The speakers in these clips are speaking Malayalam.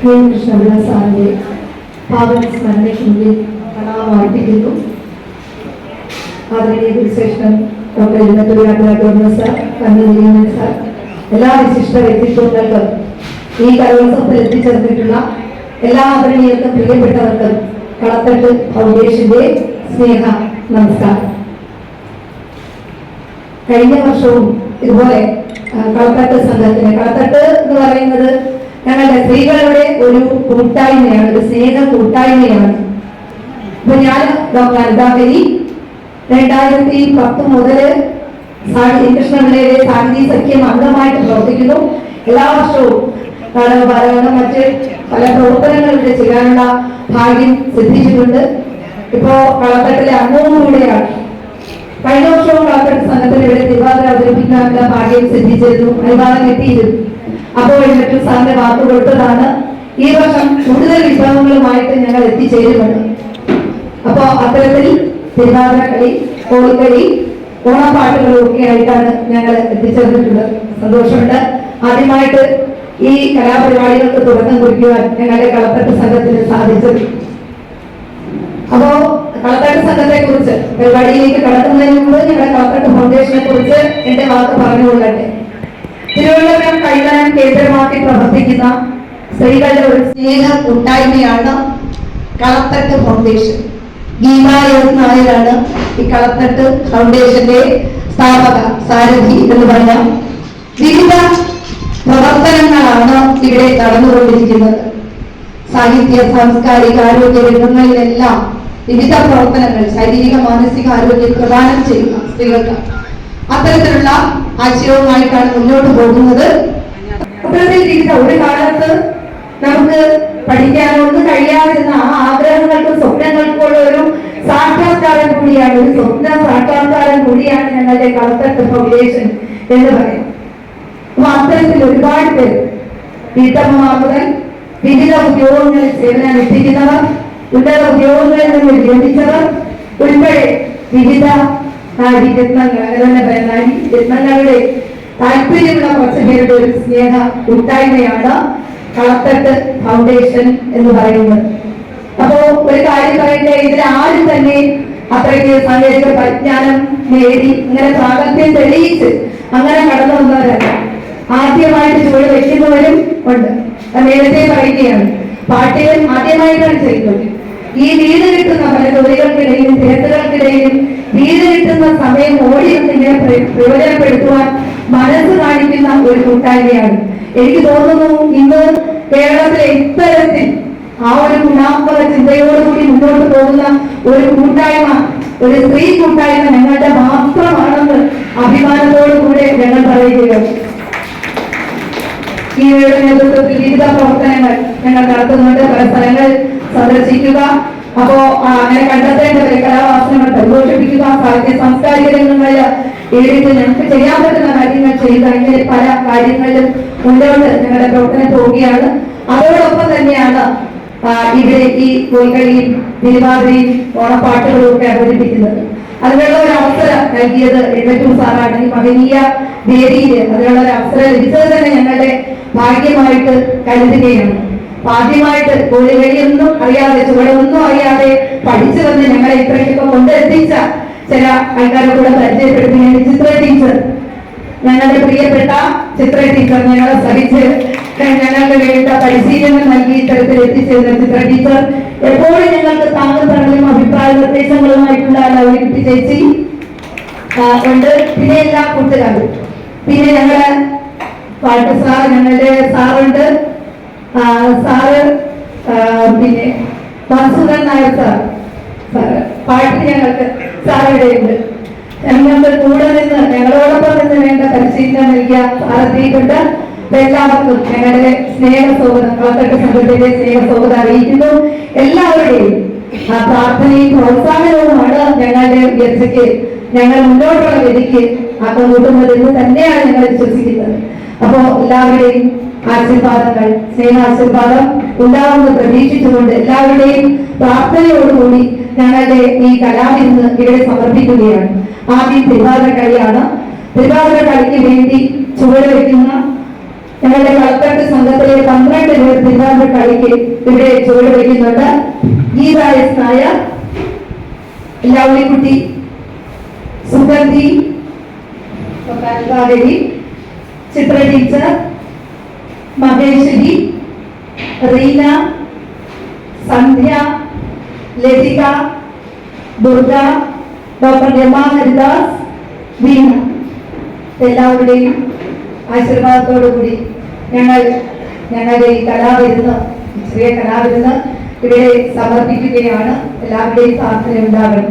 കെ കൃഷ്ണപിള്ള സാറിന്റെ പാവന സ്മരണയ്ക്ക് മുന്നിൽ പ്രണാമം അർപ്പിക്കുന്നു ആദരണീയ ഗുരുശ്രേഷ്ഠൻ ഡോക്ടർ ഇന്നത്തൊരു സാർ കണ്ണൂരിയമ്മൻ സാർ. എല്ലാ വിശിഷ്ട വ്യക്തിത്വങ്ങൾക്കും ഈ കലോത്സവത്തിൽ എത്തിച്ചേർന്നിട്ടുള്ള എല്ലാ ആദരണീയർക്കും പ്രിയപ്പെട്ടവർക്കും കളത്തട്ട് ഫൗണ്ടേഷന്റെ സ്നേഹ നമസ്കാരം. കഴിഞ്ഞ വർഷവും ഇതുപോലെ കളത്തട്ട് സംഘത്തിന് കളത്തട്ട് എന്ന് പറയുന്നത് ഞങ്ങളുടെ സ്ത്രീകളുടെ ഒരു കൂട്ടായ്മയാണ് ഒരു സ്നേഹ കൂട്ടായ്മയാണ്. ഇപ്പൊ ഞാൻ ഡോക്ടർ അനിതാബലി രണ്ടായിരത്തി പത്ത് മുതൽ ശ്രീകൃഷ്ണപിള്ളയുടെ സാഹിതി സഖ്യം അംഗമായിട്ട് പ്രവർത്തിക്കുന്നു. എല്ലാ വർഷവും നാടക മറ്റ് പല പ്രവർത്തനങ്ങളുടെ ചെയ്യാനുള്ള ഭാഗ്യം സിദ്ധിച്ചിട്ടുണ്ട്. ഇപ്പോ കളത്തട്ടിലെ അംഗവും കൂടെയാണ് കഴിഞ്ഞ വർഷവും കളത്തട്ട് സംഘത്തിൽ ഇവിടെ തിരുവാതിര അവതരിപ്പിക്കാനുള്ള ഭാഗ്യം സിദ്ധിച്ചിരുന്നു. അനുവാദം എത്തിയിരുന്നു അപ്പോൾ എന്നിട്ട് സാറിന്റെ വാക്ക് കൊടുത്തതാണ് ഈ വർഷം കൂടുതൽ വിഭവങ്ങളുമായിട്ട് ഞങ്ങൾ എത്തിച്ചേരുന്നുണ്ട് അപ്പോ അത്തരത്തിൽ തിരുവാതിര കളി കോളിക്കളി ഓണപ്പാട്ടുകളും ഒക്കെ ആയിട്ടാണ് ഞങ്ങൾ എത്തിച്ചേർന്നിട്ടുള്ളത്. സന്തോഷമുണ്ട്. ആദ്യമായിട്ട് ഈ കലാപരിപാടികൾക്ക് തുടക്കം കുറിക്കുവാൻ ഞങ്ങളുടെ കളത്തട്ട് സംഘത്തിന് സാധിച്ചത് അപ്പോ കളത്തട്ട് സംഘത്തെ കുറിച്ച് പരിപാടിയിലേക്ക് കടക്കുന്നതിന് മുമ്പ് ഞങ്ങളുടെ കളത്തട്ട് ഫൗണ്ടേഷനെ കുറിച്ച് എന്റെ വാക്ക് പറഞ്ഞുകൊള്ളട്ടെ. തിരുവനന്തപുരം കൈകാര്യം കേന്ദ്രമാക്കി പ്രവർത്തിക്കുന്ന സ്ത്രീകളുടെ ഒരു സ്നേഹ കൂട്ടായ്മയാണ് കളത്തട്ട് ഫൗണ്ടേഷൻ. ഗീതായോസ് നായരാണ് ഈ കളത്തട്ട് ഫൗണ്ടേഷന്റെ സ്ഥാപക സാരഥി എന്ന് പറയാം വിവിധ പ്രവർത്തനങ്ങളാണ് ഇവിടെ നടന്നുകൊണ്ടിരിക്കുന്നത്. സാഹിത്യ സാംസ്കാരിക ആരോഗ്യ രംഗങ്ങളിലെല്ലാം വിവിധ പ്രവർത്തനങ്ങൾ ശാരീരിക മാനസിക ആരോഗ്യം പ്രദാനം ചെയ്യുന്ന സ്ത്രീകൾക്ക് അത്തരത്തിലുള്ള ആശയവുമായിട്ടാണ് മുന്നോട്ട് പോകുന്നത്. ഒരു കാലത്ത് നമുക്ക് പഠിക്കാനൊന്നും കഴിയാതിരുന്ന ആ ആഗ്രഹങ്ങൾക്കും സ്വപ്നങ്ങൾക്കുള്ള ഒരു സാക്ഷാത്കാരം കൂടിയാണ് ഒരു സ്വപ്ന സാക്ഷാത്കാരം കൂടിയാണ് ഞങ്ങളുടെ കളത്തട്ട് ഫൗണ്ടേഷൻ എന്ന് പറയാം അപ്പൊ അത്തരത്തിൽ ഒരുപാട് പേര് വീട്ടമ്മമാർ വിവിധ ഉദ്യോഗങ്ങളിൽ സേവനം എത്തിക്കുന്നവർ ഉന്നത ഉദ്യോഗങ്ങളിൽ നിന്ന് വിരമിച്ചവർ ഉൾപ്പെടെ വിവിധ നാരി താല്പര്യമുള്ള കുറച്ച് പേരുടെ ഒരു സ്നേഹ കൂട്ടായ്മയാണ് കളത്തട്ട് ഫൗണ്ടേഷൻ എന്ന് പറയുന്നത്. അപ്പോ ഒരു കാര്യം പറയട്ടെ ഇതിൽ ആരും തന്നെ അത്രയ്ക്ക് സാങ്കേതിക പരിജ്ഞാനം നേടി ഇങ്ങനെ പ്രാഗത്യം തെളിയിച്ച് അങ്ങനെ കടന്നു വന്നവരല്ല. ആദ്യമായിട്ട് ചുവട് വെക്കുന്നവരും ഉണ്ട്. നേരത്തെ പറയുകയാണ് പാട്ടികൾ ആദ്യമായിട്ടാണ് ചെയ്യുന്നത്. ഈ വീട് കിട്ടുന്ന പല ജോലികൾക്കിടയിലും തിരക്കുകൾക്കിടയിലും വീട് കിട്ടുന്ന സമയം ഓടി ഇങ്ങനെ പ്രയോജനപ്പെടുത്തുവാൻ മനസ്സ് കാണിക്കുന്ന ഒരു കൂട്ടായ്മയാണ്. എനിക്ക് തോന്നുന്നു ഇന്ന് കേരളത്തിലെ ഇത്തരത്തിൽ ആ ഒരു ഗുണാത്മക ചിന്തയോടുകൂടി മുന്നോട്ട് പോകുന്ന ഒരു കൂട്ടായ്മ ഒരു സ്ത്രീ കൂട്ടായ്മ ഞങ്ങളുടെ മാത്രമാണെന്ന് അഭിമാനത്തോടു കൂടെ ഞങ്ങൾ പറയുകയാണ്. ഈയുടെ നേതൃത്വത്തിൽ വിവിധ പ്രവർത്തനങ്ങൾ ഞങ്ങൾ നടത്തുന്നുണ്ട്. പല സ്ഥലങ്ങൾ സന്ദർശിക്കുക. അപ്പോ അങ്ങനെ കണ്ടെത്തേണ്ടവരെ കലാവാസനകൾ പരിപോഷിപ്പിക്കുക സാഹിത്യ സാംസ്കാരിക രംഗങ്ങളിൽ ഏറിയിട്ട് ഞങ്ങൾക്ക് ചെയ്യാൻ പറ്റുന്ന കാര്യങ്ങൾ ചെയ്യുക. ഇങ്ങനെ പല കാര്യങ്ങളിലും മുന്നോട്ട് ഞങ്ങളുടെ പ്രവർത്തനം പോവുകയാണ്. അതോടൊപ്പം തന്നെയാണ് ഇവിടെ ഈ കോയിക്കളിയും തിരുവാതിരയും ഓണപ്പാട്ടുകളും ഒക്കെ അവതരിപ്പിക്കുന്നത്. അതിനുള്ള ഒരു അവസരം നൽകിയത് എഴുന്നൂർ സാറാണ്. ഈ മഹനീയ വേദിയിൽ അതിനുള്ള ഒരു അവസരം ലഭിച്ചത് തന്നെ ഞങ്ങളുടെ ഭാഗ്യമായിട്ട് കരുതുകയാണ്. ആദ്യമായിട്ട് കോഴികളിയൊന്നും അറിയാതെ ചുവടൊന്നും അറിയാതെ പഠിച്ചു വന്ന് ഞങ്ങളെ ഇത്രയ്ക്കൊക്കെ കൊണ്ടെത്തിച്ച ചില ആൾക്കാരെ കൂടെ പരിചയപ്പെടുത്തുന്ന ചിത്ര ടീച്ചർ ഞങ്ങളുടെ പ്രിയപ്പെട്ട ചിത്ര ടീച്ചർ ഞങ്ങളെ സഹിച്ച് ഞങ്ങൾക്ക് വേണ്ട പരിശീലനം നൽകി ഇത്തരത്തിൽ എത്തിച്ചേരുന്ന ചിത്ര ടീച്ചർ എപ്പോഴും ഞങ്ങൾക്ക് താങ്കൾ തണലും അഭിപ്രായ നിർദ്ദേശങ്ങളുമായിട്ടുള്ള ലൗലിക്കുട്ടി ചേച്ചി ഉണ്ട്. പിന്നെ എല്ലാ കൂട്ടുകാരും. പിന്നെ ഞങ്ങളെ പാട്ട് സാർ ഞങ്ങളുടെ സാറുണ്ട് സാറ് പിന്നെ വാസുദൻ നായർ സാർ. സാറ് പാട്ട് ഞങ്ങൾക്ക് ഉണ്ട്? ഞങ്ങളുടെ കൂടെ നിന്ന് ഞങ്ങളോടൊപ്പം നിന്ന് വേണ്ട പരിശീലനം നൽകിയ സാറെത്തിയിട്ടുണ്ട് എല്ലാവർക്കും ഞങ്ങളുടെ സ്നേഹ സൗഹൃദം കളത്തട്ട് സംഘത്തിന്റെ സ്നേഹ അറിയിക്കുന്നു. എല്ലാവരുടെയും ആ പ്രാർത്ഥനയും പ്രോത്സാഹനവുമാണ് ഞങ്ങളുടെ ഞങ്ങൾ മുന്നോട്ടുള്ള ഗതിക്ക് ആ കൂട്ടുന്നതെന്ന് തന്നെയാണ് ഞങ്ങൾ വിശ്വസിക്കുന്നത്. അപ്പോ എല്ലാവരുടെയും ആശീർവാദങ്ങൾ സ്നേഹാശീർവാദം ഉണ്ടാവുമെന്ന് പ്രതീക്ഷിച്ചുകൊണ്ട് എല്ലാവരുടെയും പ്രാർത്ഥനയോടുകൂടി ഞങ്ങളുടെ ഈ കലാവിരുന്ന് ഇവിടെ സമർപ്പിക്കുകയാണ്. ആദ്യം തിരുവാതിര കളിയാണ്. തിരുവാതിര കളിക്ക് വേണ്ടി ചുവട് വയ്ക്കുന്ന ഞങ്ങളുടെ കളക്ടറേറ്റ് സംഘത്തിലെ പന്ത്രണ്ട് പേർ തിരുവാതിര കളിക്ക് ഇവിടെ ചുവട് വയ്ക്കുന്നുണ്ട് Geetha S Nair Lovelykutty Sugandhi Chithra teacher Maheshwari Reena Sandhya Lathika Durga doctor Rama Haridas Veena. എല്ലാവരുടെയും ആശീർവാദത്തോടുകൂടി ഞങ്ങൾ ഞങ്ങളുടെ ഈ കലാവിരുന്ന് ചെറിയ കലാവിരുന്ന് ഇവിടെ സമർപ്പിക്കുകയാണ്. എല്ലാവരുടെയും പ്രാർത്ഥന ഉണ്ടാകണം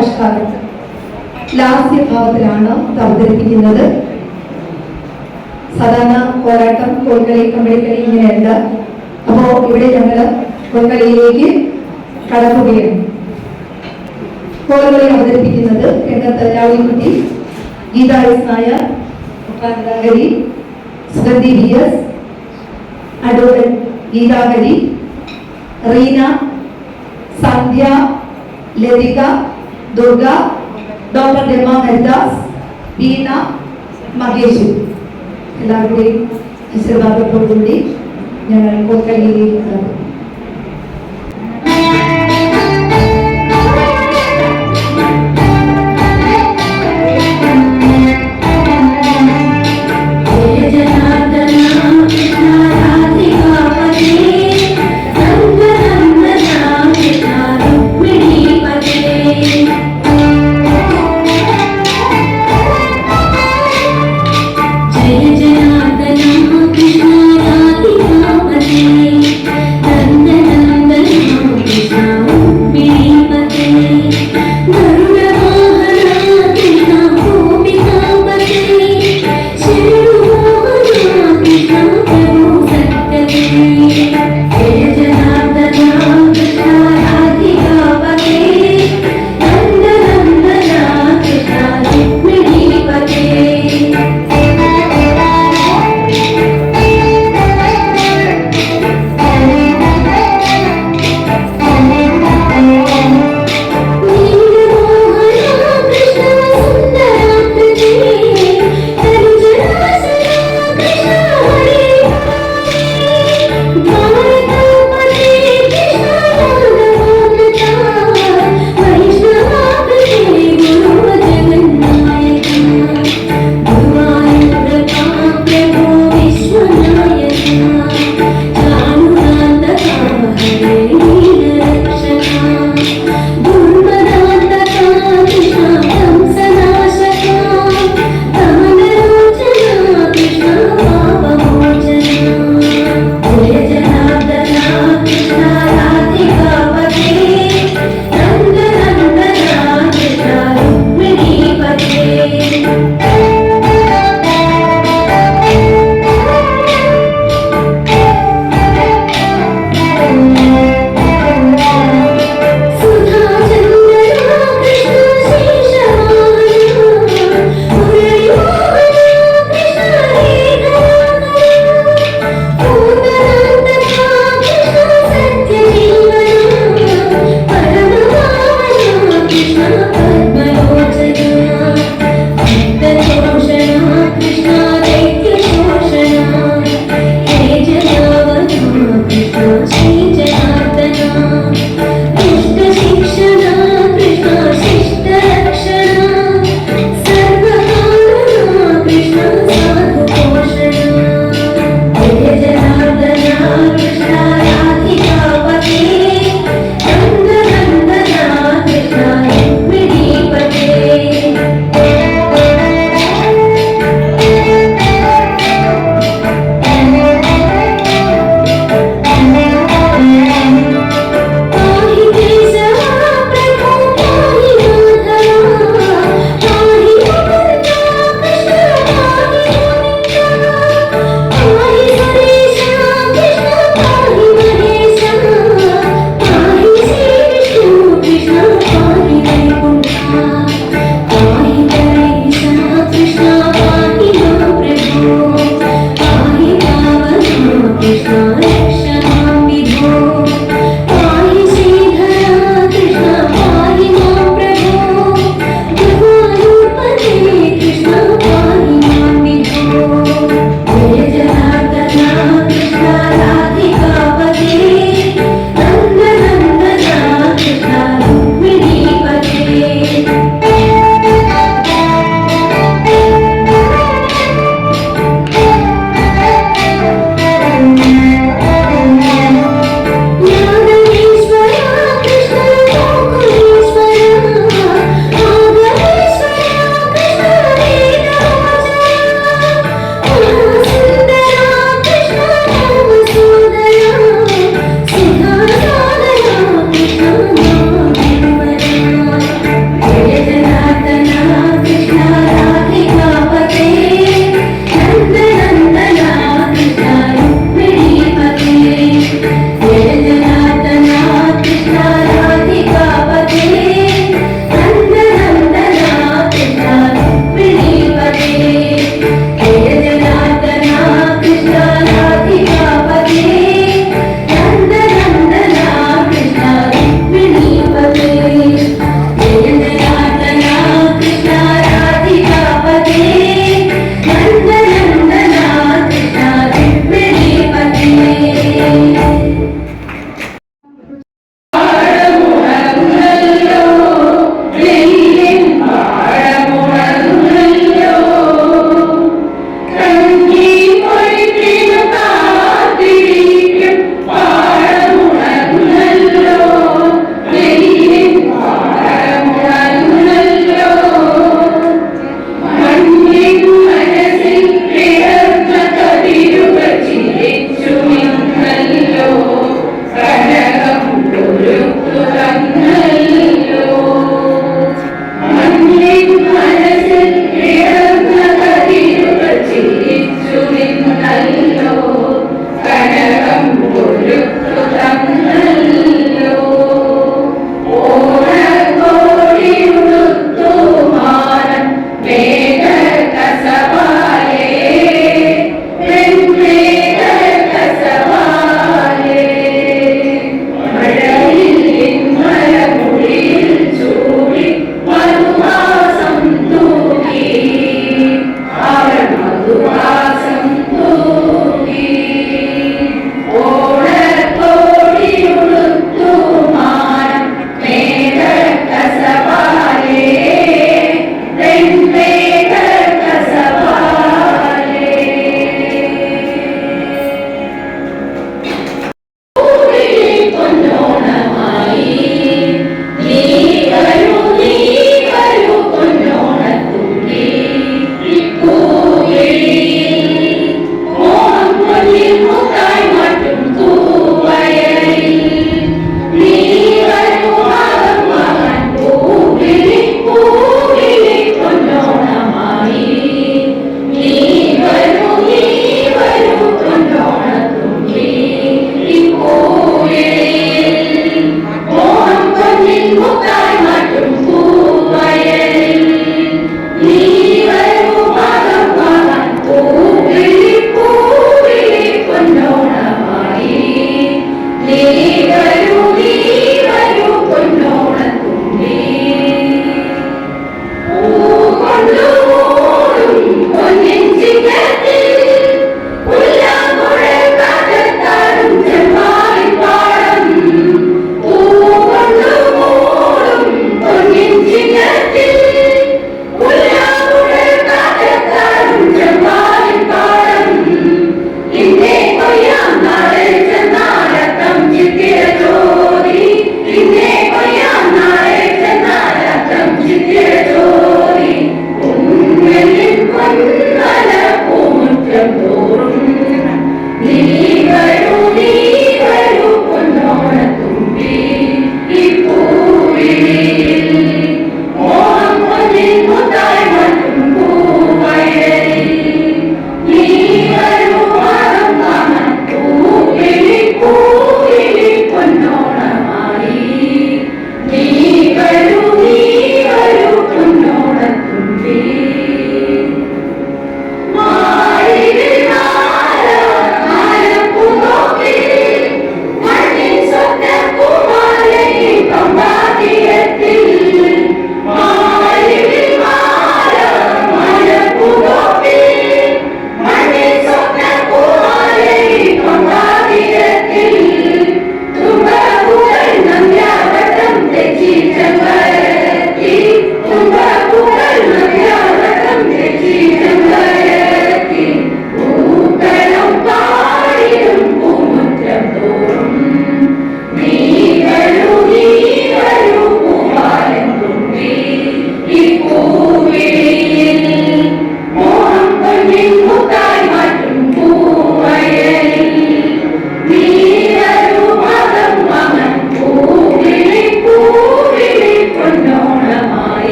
പുനരാവിഷ്കാരം ലാസ്യഭാവത്തിലാണ് ഇത് അവതരിപ്പിക്കുന്നത്. സാധാരണ പോരാട്ടം കോൽക്കളി കമ്പളിക്കളി ഇങ്ങനെയുണ്ട് അപ്പോ ഇവിടെ ഞങ്ങൾ കോൽക്കളിയിലേക്ക് കടക്കുകയാണ്. കോൽക്കളി അവതരിപ്പിക്കുന്നത് രംഗത്ത് രാവിക്കുട്ടി ഗീതാ എസ് നായർ ഗാന്ധാകരി സുഗന്ധി വി എസ് അഡ്വക്കേറ്റ് ഗീതാകരി റീന സന്ധ്യ ലതിക ദുർഗ ഡോക്ടർ രമ ഹരിദാസ് ബീന മഹേഷ്. എല്ലാവരുടെയും ആശീർവാദത്തോടുകൂടി ഞങ്ങൾ കോൽക്കളിയിലേക്ക്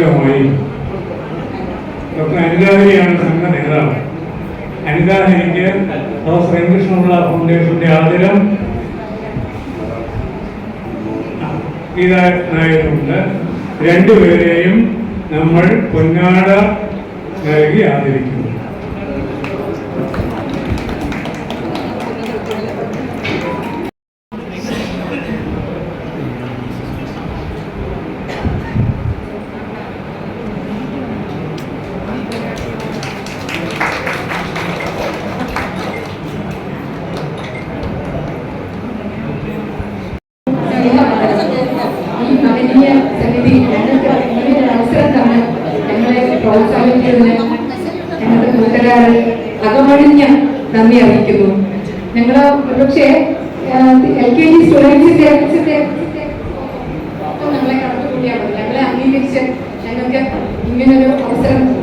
സൂചകമായി ഡോക്ടർ അനിതാഹരിയാണ് സംഘ നേതാവ്. അനിതാഹരിക്ക് ഡോക്ടർ ശ്രീകൃഷ്ണപിള്ള ഫൗണ്ടേഷന്റെ ആദരം ഇതായിട്ടുണ്ട്. രണ്ടുപേരെയും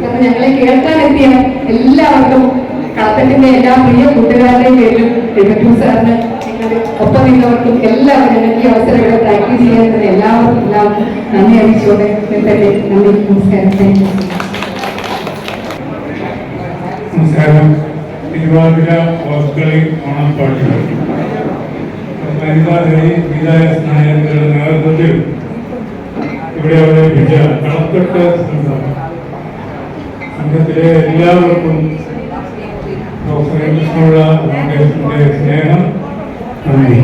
തന്ന് ഞങ്ങളെ കേൾക്കാൻ എത്തിയ എല്ലാവർക്കും കളത്തട്ടിന്റെ എല്ലാ പ്രിയ കൂട്ടുകാരുടെയും പേരിലും ഡിബറ്റു സാറിന് ഒപ്പം നിന്നവർക്കും എല്ലാവരും ഈ അവസരം ഇവിടെ പ്രാക്ടീസ് ചെയ്യാൻ എല്ലാവർക്കും എല്ലാവർക്കും നന്ദി അറിയിച്ചുകൊണ്ട് നന്ദി. നമസ്കാരം. നമസ്കാരം. തിരുവാതിര ഓസ്കളി ഓണപ്പാട്ടുകൾ നായരുടെ നേതൃത്വത്തിൽ ഇവിടെ അവതരിപ്പിച്ച കളത്തട്ട് സംഘം സംഘത്തിലെ എല്ലാവർക്കും ഡോക്ടർ കൃഷ്ണപിള്ള ഫൗണ്ടേഷന്റെ സ്നേഹം നന്ദി